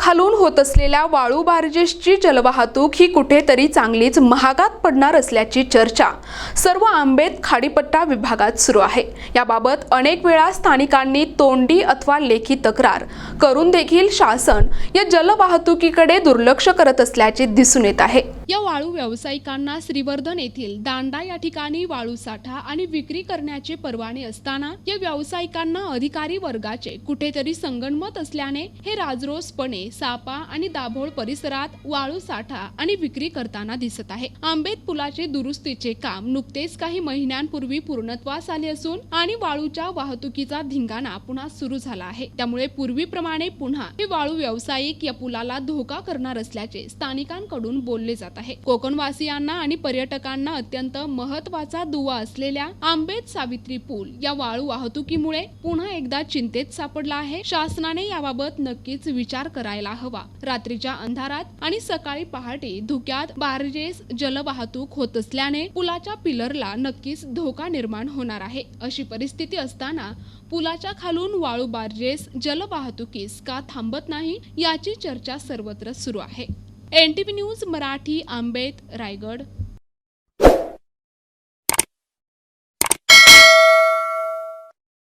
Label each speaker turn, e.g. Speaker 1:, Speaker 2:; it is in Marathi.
Speaker 1: खालून होत असलेल्या वाळू बार्जेसची जलवाहतूक ही कुठेतरी चांगलीच महागात पडणार असल्याची चर्चा सर्व आंबेत खाडीपट्टा विभागात सुरू आहे. याबाबत अनेक वेळा स्थानिकांनी तोंडी अथवा लेखी तक्रार करून देखील शासन या जलवाहतुकीकडे दुर्लक्ष करत असल्याचे दिसून येत आहे. या वाळू व्यावसायिकांना श्रीवर्धन येथील दांडा या ठिकाणी वाळू साठा आणि विक्री करण्याचे परवाने असताना या व्यावसायिकांना अधिकारी वर्गाचे कुठेतरी संगणमत असल्याने हे राजरोसपणे सापा आणि दाभोळ परिसरात वाळू साठा आणि विक्री करताना दिसत आहे. आंबेत पुलाचे दुरुस्तीचे काम नुकतेच काही महिन्यांपूर्वी पूर्णत्वास आले असून आणि वाळूच्या वाहतुकीचा धिंगाणा पुन्हा सुरू झाला आहे. त्यामुळे पूर्वीप्रमाणे पुन्हा हे वाळू व्यावसायिक या पुलाला धोका करणार असल्याचे स्थानिकांकडून बोलले जाते जात आहे. कोकणवासियांना आणि पर्यटकांना अत्यंत महत्त्वाचा दुवा असलेल्या आंबेत सावित्री पूल या वाळू वाहतुकीमुळे पुन्हा एकदा चिंतेत सापडला आहे. शासनाने याबाबत नक्कीच विचार करायला हवा. रात्रीच्या अंधारात आणि सकाळी पहाटे धुक्यात बार्जेस जलवाहतूक होत असल्याने पुलाच्या पिलरला नक्कीच धोका निर्माण होणार आहे. अशी परिस्थिती असताना पुलाच्या खालून वाळू बार्जेस जलवाहतुकीस का थांबत नाही याची चर्चा सर्वत्र सुरू आहे. N T V news Marathi Ambet Raigad.